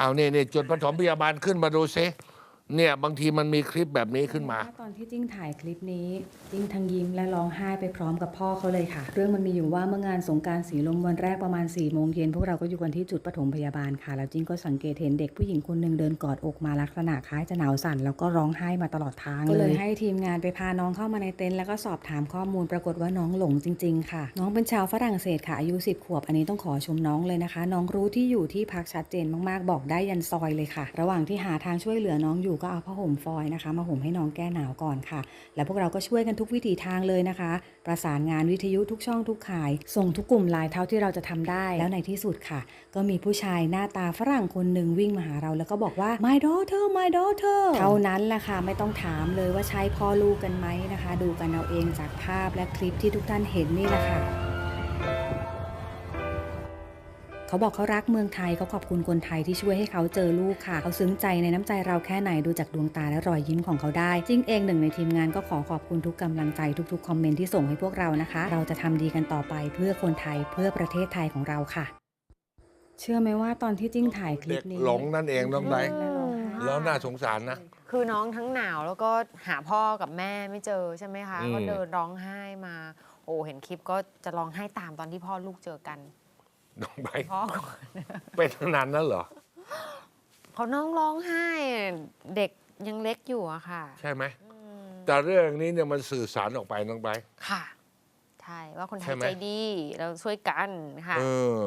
เอาเนี่ยเนี่ยจุดปฐมพยาบาลขึ้นมาดูซิ เนี่ยบางทีมันมีคลิปแบบนี้ขึ้นมา ตอนที่จิ้งถ่ายคลิปนี้ จิ้งทั้งยิ้มและร้องไห้ไปพร้อมกับพ่อเขาเลยค่ะ เรื่องมันมีอยู่ว่าเมื่องานสงการสีลมวันแรกประมาณ4ี่โมงเย็นพวกเราก็อยู่กันที่จุดปฐมพยาบาลค่ะ แล้วจิ้งก็สังเกตเห็นเด็กผู้หญิงคนหนึ่งเดินกอดอกมาลักษณะคล้ายจะหนาวสั่นแล้วก็ร้องไห้มาตลอดทางเลยก็เลยให้ทีมงานไปพาน้องเข้ามาในเต็นท์แล้วก็สอบถามข้อมูลปรากฏว่าน้องหลงจริง ๆ ค่ะ น้องเป็นชาวฝรั่งเศสค่ะอายุ10ขวบอันนี้ต้องขอชมน้องเลยนะคะ น้องรู้ที่อยู่ที่พักชัดเจนมากๆ บอกได้ยันซอยเลยค่ะ ระหว่างที่หาทางช่วยเหลือน้องอยู่ก็เอาผ้าห่มฟอยนะคะ มาห่มให้น้องแก้หนาวก่อนค่ะ แล้วพวกเราก็ช่วยกันทุกวิถีทางเลยนะคะ ประสานงานวิทยุทุกช่องทุกข่าย ส่งทุกกลุ่มไลน์เท่าที่เราจะทำได้ แล้วในที่สุดค่ะ ก็มีผู้ชายหน้าตาฝรั่งคนหนึ่งวิ่งมาหาเราแล้วก็บอกว่า my daughter my daughter เท่านั้นแหละค่ะไม่ต้องถามเลยว่าใช่พ่อลูกกันไหมนะคะ ดูกันเอาเองจากภาพและคลิปที่ทุกท่านเห็นนี่แหละค่ะ เขาบอกเขารักเมืองไทยเขาขอบคุณคนไทยที่ช่วยให้เขาเจอลูกค่ะเขาซึ้งใจในน้ำใจเราแค่ไหนดูจากดวงตาและรอยยิ้มของเขาได้จิ้งเองหนึ่งในทีมงานก็ขอขอบคุณทุกกำลังใจทุกๆคอมเมนต์ที่ส่งให้พวกเรานะคะ เราจะทำดีกันต่อไปเพื่อคนไทยเพื่อประเทศไทยของเราค่ะ เชื่อไหมว่าตอนที่จิ้งถ่ายคลิปนี้เด็กหลงนั่นเองน้องไบร์ทและร้องไห้แล้วน่าสงสารนะ คือน้องทั้งหนาวแล้วก็หาพ่อกับแม่ไม่เจอใช่ไหมคะอืมก็เดินร้องไห้มา โอ้เห็นคลิปก็จะร้องไห้ตามตอนที่พ่อลูกเจอกัน น้องไบร์ทพ่อก่อนเป็นขนาดนั้นเหรอ เขาน้องร้องไห้เด็กยังเล็กอยู่อะค่ะใช่ไหม อืมแต่เรื่องนี้เนี่ยมันสื่อสารออกไปน้องไบร์ท ค่ะ ใช่ว่าคนไทใช่ยไหม ใจดี เราช่วยกันค่ะ เออ